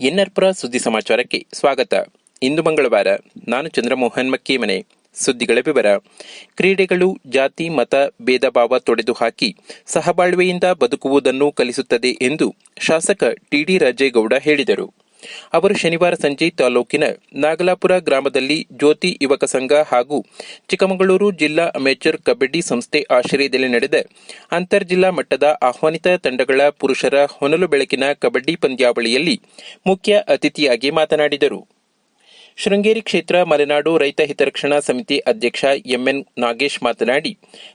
ಎನ್ಆರ್ಪುರ ಸುದ್ದಿ ಸಮಾಚಾರಕ್ಕೆ ಸ್ವಾಗತ. ಇಂದು ಮಂಗಳವಾರ ನಾನು ಚಂದ್ರಮೋಹನ್ ಮಕ್ಕೇಮನೆ. ಸುದ್ದಿಗಳ ವಿವರ. ಕ್ರೀಡೆಗಳು ಜಾತಿ, ಮತ ಭೇದ ಭಾವ ತೊಡೆದು ಹಾಕಿ ಸಹಬಾಳ್ವೆಯಿಂದ ಬದುಕುವುದನ್ನು ಕಲಿಸುತ್ತದೆ ಎಂದು ಶಾಸಕ ಟಿಡಿ ರಾಜೇಗೌಡ ಹೇಳಿದರು. ಅವರು ಶನಿವಾರ ಸಂಜೆ ತಾಲೂಕಿನ ನಾಗಲಾಪುರ ಗ್ರಾಮದಲ್ಲಿ ಜ್ಯೋತಿ ಯುವಕ ಸಂಘ ಹಾಗೂ ಚಿಕ್ಕಮಗಳೂರು ಜಿಲ್ಲಾ ಅಮೇಚರ್ ಕಬಡ್ಡಿ ಸಂಸ್ಥೆ ಆಶ್ರಯದಲ್ಲಿ ನಡೆದ ಅಂತರ್ ಜಿಲ್ಲಾ ಮಟ್ಟದ ಆಹ್ವಾನಿತ ತಂಡಗಳ ಪುರುಷರ ಹೊನಲು ಬೆಳಕಿನ ಕಬಡ್ಡಿ ಪಂದ್ಯಾವಳಿಯಲ್ಲಿ ಮುಖ್ಯ ಅತಿಥಿಯಾಗಿ ಮಾತನಾಡಿದರು. ಶೃಂಗೇರಿ ಕ್ಷೇತ್ರ ಮಲೆನಾಡು ರೈತ ಹಿತರಕ್ಷಣಾ ಸಮಿತಿ ಅಧ್ಯಕ್ಷ ಎಂಎನ್ ನಾಗೇಶ್ ಮಾತನಾಡಿ,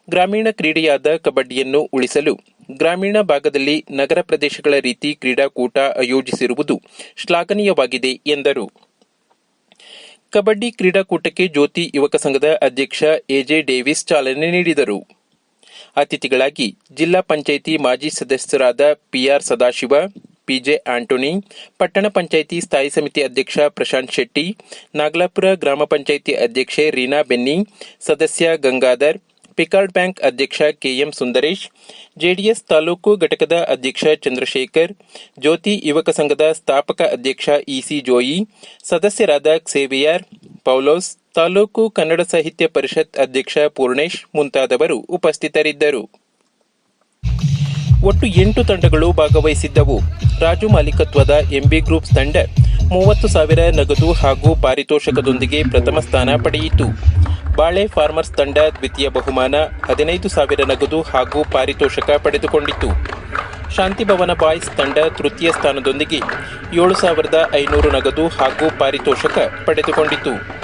ಗ್ರಾಮೀಣ ಕ್ರೀಡೆಯಾದ ಕಬಡ್ಡಿಯನ್ನು ಉಳಿಸಲು ಗ್ರಾಮೀಣ ಭಾಗದಲ್ಲಿ ನಗರ ಪ್ರದೇಶಗಳ ರೀತಿ ಕ್ರೀಡಾಕೂಟ ಆಯೋಜಿಸಿರುವುದು ಶ್ಲಾಘನೀಯವಾಗಿದೆ ಎಂದರು. ಕಬಡ್ಡಿ ಕ್ರೀಡಾಕೂಟಕ್ಕೆ ಜ್ಯೋತಿ ಯುವಕ ಸಂಘದ ಅಧ್ಯಕ್ಷ ಎಜೆ ಡೇವಿಸ್ ಚಾಲನೆ ನೀಡಿದರು. ಅತಿಥಿಗಳಾಗಿ ಜಿಲ್ಲಾ ಪಂಚಾಯಿತಿ ಮಾಜಿ ಸದಸ್ಯರಾದ ಪಿಆರ್ ಸದಾಶಿವ ಪಿಜೆ ಆಂಟೋನಿ, ಪಟ್ಟಣ ಪಂಚಾಯಿತಿ ಸ್ಥಾಯಿ ಸಮಿತಿ ಅಧ್ಯಕ್ಷ ಪ್ರಶಾಂತ್ ಶೆಟ್ಟಿ, ನಾಗಲಾಪುರ ಗ್ರಾಮ ಪಂಚಾಯಿತಿ ಅಧ್ಯಕ್ಷೆ ರೀನಾ ಬೆನ್ನಿ, ಸದಸ್ಯ ಗಂಗಾಧರ್, ಪಿಕಾರ್ಡ್ ಬ್ಯಾಂಕ್ ಅಧ್ಯಕ್ಷ ಕೆಎಂ ಸುಂದರೇಶ್, ಜೆಡಿಎಸ್ ತಾಲೂಕು ಘಟಕದ ಅಧ್ಯಕ್ಷ ಚಂದ್ರಶೇಖರ್, ಜ್ಯೋತಿ ಯುವಕ ಸಂಘದ ಸ್ಥಾಪಕ ಅಧ್ಯಕ್ಷ ಇಸಿ ಜೋಯಿ, ಸದಸ್ಯರಾದ ಕ್ಸೇವಿಯರ್ ಪೌಲೋಸ್, ತಾಲೂಕು ಕನ್ನಡ ಸಾಹಿತ್ಯ ಪರಿಷತ್ ಅಧ್ಯಕ್ಷ ಪೂರ್ಣೇಶ್ ಮುಂತಾದವರು ಉಪಸ್ಥಿತರಿದ್ದರು. ಒಟ್ಟು ಎಂಟು ತಂಡಗಳು ಭಾಗವಹಿಸಿದ್ದವು. ರಾಜು ಮಾಲೀಕತ್ವದ ಎಂಬಿ ಗ್ರೂಪ್ಸ್ ತಂಡ ಮೂವತ್ತು ಸಾವಿರ ನಗದು ಹಾಗೂ ಪಾರಿತೋಷಕದೊಂದಿಗೆ ಪ್ರಥಮ ಸ್ಥಾನ ಪಡೆಯಿತು. ಬಾಳೆ ಫಾರ್ಮರ್ಸ್ ತಂಡ ದ್ವಿತೀಯ ಬಹುಮಾನ, ಹದಿನೈದು ಸಾವಿರ ನಗದು ಹಾಗೂ ಪಾರಿತೋಷಕ ಪಡೆದುಕೊಂಡಿತು. ಶಾಂತಿಭವನ ಬಾಯ್ಸ್ ತಂಡ ತೃತೀಯ ಸ್ಥಾನದೊಂದಿಗೆ ಏಳು ಸಾವಿರದ ಐನೂರು ನಗದು ಹಾಗೂ ಪಾರಿತೋಷಕ ಪಡೆದುಕೊಂಡಿತು.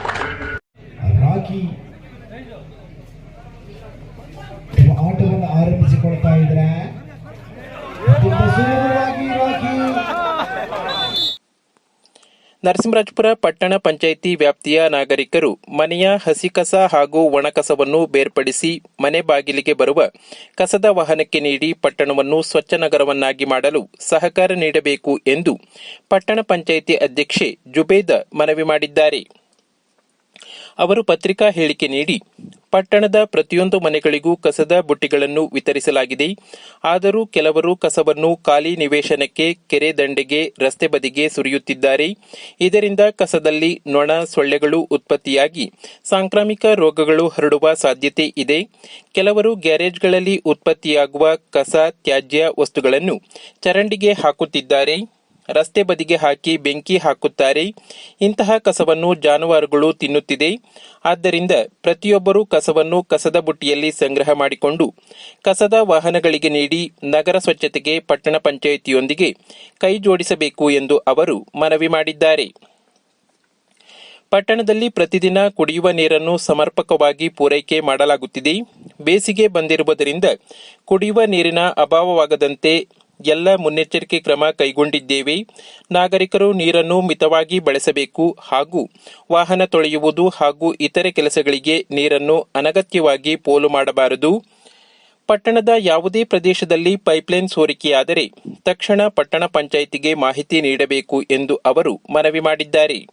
ನರಸಿಂಹರಾಜಪುರ ಪಟ್ಟಣ ಪಂಚಾಯಿತಿ ವ್ಯಾಪ್ತಿಯ ನಾಗರಿಕರು ಮನೆಯ ಹಸಿ ಕಸ ಹಾಗೂ ಒಣಕಸವನ್ನು ಬೇರ್ಪಡಿಸಿ ಮನೆ ಬಾಗಿಲಿಗೆ ಬರುವ ಕಸದ ವಾಹನಕ್ಕೆ ನೀಡಿ ಪಟ್ಟಣವನ್ನು ಸ್ವಚ್ಛ ನಗರವನ್ನಾಗಿ ಮಾಡಲು ಸಹಕಾರ ನೀಡಬೇಕು ಎಂದು ಪಟ್ಟಣ ಪಂಚಾಯಿತಿ ಅಧ್ಯಕ್ಷೆ ಜುಬೇದ ಮನವಿ ಮಾಡಿದ್ದಾರೆ. ಅವರು ಪತ್ರಿಕಾ ಹೇಳಿಕೆ ನೀಡಿ ಪಟ್ಟಣದ ಪ್ರತಿಯೊಂದು ಮನೆಗಳಿಗೂ ಕಸದ ಬುಟ್ಟಿಗಳನ್ನು ವಿತರಿಸಲಾಗಿದೆ. ಆದರೂ ಕೆಲವರು ಕಸವನ್ನು ಖಾಲಿ ನಿವೇಶನಕ್ಕೆ, ಕೆರೆ ದಂಡೆಗೆ, ರಸ್ತೆ ಬದಿಗೆ ಸುರಿಯುತ್ತಿದ್ದಾರೆ. ಇದರಿಂದ ಕಸದಲ್ಲಿ ನೊಣ ಸೊಳ್ಳೆಗಳು ಉತ್ಪತ್ತಿಯಾಗಿ ಸಾಂಕ್ರಾಮಿಕ ರೋಗಗಳು ಹರಡುವ ಸಾಧ್ಯತೆ ಇದೆ. ಕೆಲವರು ಗ್ಯಾರೇಜ್ಗಳಲ್ಲಿ ಉತ್ಪತ್ತಿಯಾಗುವ ಕಸ, ತ್ಯಾಜ್ಯ ವಸ್ತುಗಳನ್ನು ಚರಂಡಿಗೆ ಹಾಕುತ್ತಿದ್ದಾರೆ. ರಸ್ತೆ ಬದಿಗೆ ಹಾಕಿ ಬೆಂಕಿ ಹಾಕುತ್ತಾರೆ. ಇಂತಹ ಕಸವನ್ನು ಜಾನುವಾರುಗಳು ತಿನ್ನುತ್ತಿದೆ. ಆದ್ದರಿಂದ ಪ್ರತಿಯೊಬ್ಬರೂ ಕಸವನ್ನು ಕಸದ ಬುಟ್ಟಿಯಲ್ಲಿ ಸಂಗ್ರಹ ಮಾಡಿಕೊಂಡು ಕಸದ ವಾಹನಗಳಿಗೆ ನೀಡಿ ನಗರ ಸ್ವಚ್ಛತೆಗೆ ಪಟ್ಟಣ ಪಂಚಾಯಿತಿಯೊಂದಿಗೆ ಕೈ ಜೋಡಿಸಬೇಕು ಎಂದು ಅವರು ಮನವಿ ಮಾಡಿದ್ದಾರೆ. ಪಟ್ಟಣದಲ್ಲಿ ಪ್ರತಿದಿನ ಕುಡಿಯುವ ನೀರನ್ನು ಸಮರ್ಪಕವಾಗಿ ಪೂರೈಕೆ ಮಾಡಲಾಗುತ್ತಿದೆ. ಬೇಸಿಗೆ ಬಂದಿರುವುದರಿಂದ ಕುಡಿಯುವ ನೀರಿನ ಅಭಾವವಾಗದಂತೆ ಎಲ್ಲ ಮುನ್ನೆಚ್ಚರಿಕೆ ಕ್ರಮ ಕೈಗೊಂಡಿದ್ದೇವೆ. ನಾಗರಿಕರು ನೀರನ್ನು ಮಿತವಾಗಿ ಬಳಸಬೇಕು ಹಾಗೂ ವಾಹನ ತೊಳೆಯುವುದು ಹಾಗೂ ಇತರೆ ಕೆಲಸಗಳಿಗೆ ನೀರನ್ನು ಅನಗತ್ಯವಾಗಿ ಪೋಲು ಮಾಡಬಾರದು. ಪಟ್ಟಣದ ಯಾವುದೇ ಪ್ರದೇಶದಲ್ಲಿ ಪೈಪ್ಲೈನ್ ಸೋರಿಕೆಯಾದರೆ ತಕ್ಷಣ ಪಟ್ಟಣ ಪಂಚಾಯಿತಿಗೆ ಮಾಹಿತಿ ನೀಡಬೇಕು ಎಂದು ಅವರು ಮನವಿ ಮಾಡಿದ್ದಾರೆ.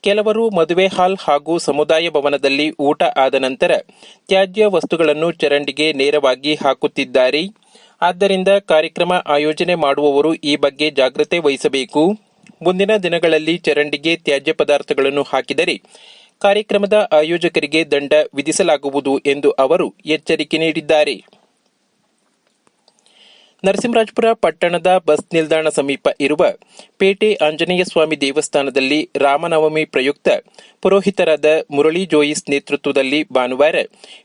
ಕೆಲವರು ಮದುವೆ ಹಾಲ್ ಹಾಗೂ ಸಮುದಾಯ ಭವನದಲ್ಲಿ ಊಟ ಆದ ನಂತರ ತ್ಯಾಜ್ಯ ವಸ್ತುಗಳನ್ನು ಚರಂಡಿಗೆ ನೇರವಾಗಿ ಹಾಕುತ್ತಿದ್ದಾರೆ. ಆದ್ದರಿಂದ ಕಾರ್ಯಕ್ರಮ ಆಯೋಜನೆ ಮಾಡುವವರು ಈ ಬಗ್ಗೆ ಜಾಗ್ರತೆ ವಹಿಸಬೇಕು. ಮುಂದಿನ ದಿನಗಳಲ್ಲಿ ಚರಂಡಿಗೆ ತ್ಯಾಜ್ಯ ಪದಾರ್ಥಗಳನ್ನು ಹಾಕಿದರೆ ಕಾರ್ಯಕ್ರಮದ ಆಯೋಜಕರಿಗೆ ದಂಡ ವಿಧಿಸಲಾಗುವುದು ಎಂದು ಅವರು ಎಚ್ಚರಿಕೆ ನೀಡಿದ್ದಾರೆ. ನರಸಿಂಹರಾಜಪುರ ಪಟ್ಟಣದ ಬಸ್ ನಿಲ್ದಾಣ ಸಮೀಪ ಇರುವ ಪೇಟೆ ಆಂಜನೇಯ ಸ್ವಾಮಿ ದೇವಸ್ಥಾನದಲ್ಲಿ ರಾಮನವಮಿ ಪ್ರಯುಕ್ತ ಪುರೋಹಿತರಾದ ಮುರಳಿ ಜೋಯಿಸ್ ನೇತೃತ್ವದಲ್ಲಿ ಭಾನುವಾರ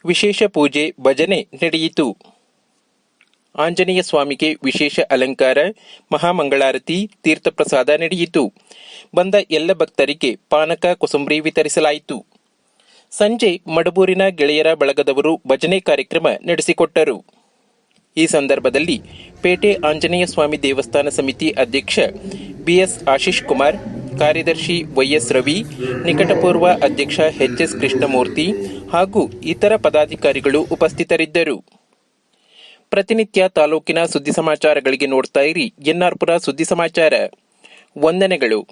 ವಿಶೇಷ ಪೂಜೆ ಭಜನೆ ನಡೆಯಿತು. ಆಂಜನೇಯ ಸ್ವಾಮಿಗೆ ವಿಶೇಷ ಅಲಂಕಾರ, ಮಹಾಮಂಗಳಾರತಿ, ತೀರ್ಥಪ್ರಸಾದ ನಡೆಯಿತು. ಬಂದ ಎಲ್ಲ ಭಕ್ತರಿಗೆ ಪಾನಕ, ಕೊಸಂಬರಿ ವಿತರಿಸಲಾಯಿತು. ಸಂಜೆ ಮಡಬೂರಿನ ಗೆಳೆಯರ ಬಳಗದವರು ಭಜನೆ ಕಾರ್ಯಕ್ರಮ ನಡೆಸಿಕೊಟ್ಟರು. ಈ ಸಂದರ್ಭದಲ್ಲಿ ಪೇಟೆ ಆಂಜನೇಯ ಸ್ವಾಮಿ ದೇವಸ್ಥಾನ ಸಮಿತಿ ಅಧ್ಯಕ್ಷ ಬಿಎಸ್ ಆಶೀಶ್ ಕುಮಾರ್, ಕಾರ್ಯದರ್ಶಿ ವೈಎಸ್ ರವಿ, ನಿಕಟಪೂರ್ವ ಅಧ್ಯಕ್ಷ ಎಚ್ಎಸ್ ಕೃಷ್ಣಮೂರ್ತಿ ಹಾಗೂ ಇತರ ಪದಾಧಿಕಾರಿಗಳು ಉಪಸ್ಥಿತರಿದ್ದರು. ಪ್ರತಿನಿತ್ಯ ತಾಲೂಕಿನ ಸುದ್ದಿ ಸಮಾಚಾರಗಳಿಗೆ ನೋಡ್ತಾ ಇರಿ. ಎನ್ಆರ್ಪುರ ಸುದ್ದಿ ಸಮಾಚಾರ. ವಂದನೆಗಳು.